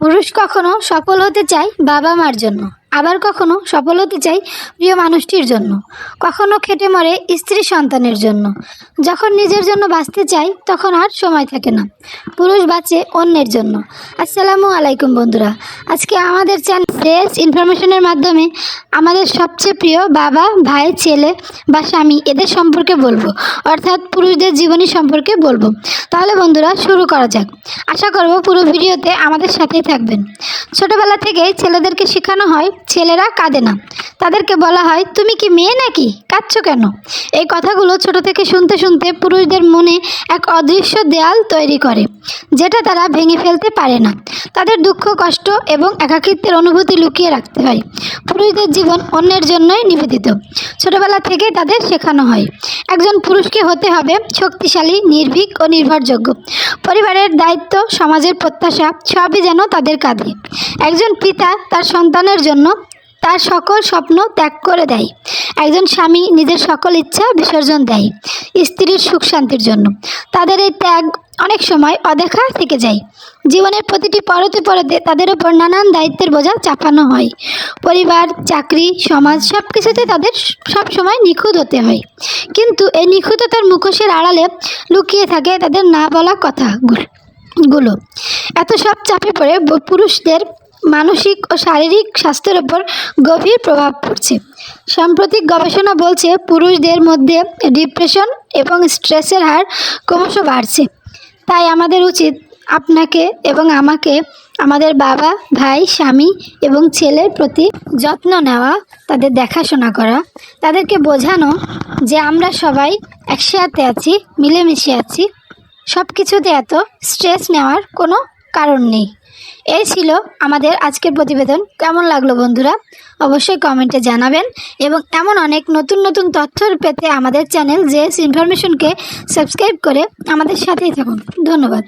পুরুষ কখনো সফল হতে চায় বাবা মার জন্য, আবার কখনো সফল হতে চায় প্রিয় মানুষটির জন্য। কখনো খেটে মরে স্ত্রী সন্তানের জন্য। যখন নিজের জন্য বাঁচতে চায়, তখন আর সময় থাকে না। পুরুষ বাঁচে অন্যের জন্য। আসসালামু আলাইকুম বন্ধুরা। আজকে আমাদের চ্যানেল ড্রেস ইনফরমেশনের মাধ্যমে আমাদের সবচেয়ে প্রিয় বাবা, ভাই, ছেলে বা স্বামী এদের সম্পর্কে বলব। অর্থাৎ পুরুষদের জীবনী সম্পর্কে বলব। তাহলে বন্ধুরা, শুরু করা যাক। আশা করব পুরো ভিডিওতে আমাদের সাথেই থাকবেন। ছোটবেলা থেকেই ছেলেদেরকে শেখানো হয়, ছেলেরা কাঁদে না। তাদেরকে বলা হয়, তুমি কি মেয়ে নাকি? কাঁদছো কেন? এই কথাগুলো ছোট থেকে শুনতে শুনতে পুরুষদের মনে এক অদৃশ্য দেয়াল তৈরি করে, যেটা তারা ভেঙে ফেলতে পারে না। তাদের দুঃখ, কষ্ট এবং একাকিত্বের অনুভূতি লুকিয়ে রাখতে হয়। পুরুষদের জীবন অন্যের জন্যই নিবেদিত। ছোটবেলা থেকে তাদের শেখানো হয়, একজন পুরুষকে হতে হবে শক্তিশালী, নির্ভীক ও নির্ভরযোগ্য। পরিবারের দায়িত্ব, সমাজের প্রত্যাশা সবই যেন তাদের কাঁধে। একজন পিতা তার সন্তানের জন্য তার সকল স্বপ্ন ত্যাগ করে দেয়। একজন স্বামী নিজের সকল ইচ্ছা বিসর্জন দেয়, স্ত্রীর সুখ শান্তির জন্য। তাদের এই ত্যাগ অনেক সময় অদেখা থেকে যায়। জীবনের প্রতিটি পরতে পরতে তাদের উপর নানান দায়িত্বের বোঝা চাপানো হয়। পরিবার, চাকরি, সমাজ সব কিছুতে তাদের সব সময় নিখুঁত হতে হয়। কিন্তু এই নিখুঁততার মুখোশের আড়ালে লুকিয়ে থাকে তাদের না বলা কথাগুলো। গুলো এত সব চাপে পড়ে পুরুষদের মানসিক ও শারীরিক স্বাস্থ্যের ওপর গভীর প্রভাব পড়ছে। সাম্প্রতিক গবেষণা বলছে, পুরুষদের মধ্যে ডিপ্রেশন এবং স্ট্রেসের হার ক্রমশ বাড়ছে। তাই আমাদের উচিত আপনাকে এবং আমাকে, আমাদের বাবা, ভাই, স্বামী এবং ছেলের প্রতি যত্ন নেওয়া, তাদের দেখাশোনা করা, তাদেরকে বোঝানো যে আমরা সবাই একসাথে আছি, মিলেমিশে আছি। সব কিছুতে এত স্ট্রেস নেওয়ার কোনো কারণ নেই। এই ছিল আমাদের আজকের প্রতিবেদন। কেমন লাগল বন্ধুরা? অবশ্যই কমেন্টে জানাবেন এবং এমন অনেক নতুন নতুন তথ্য পেতে আমাদের চ্যানেল জেএস ইনফরমেশনকে সাবস্ক্রাইব করে আমাদের সাথেই থাকুন। ধন্যবাদ।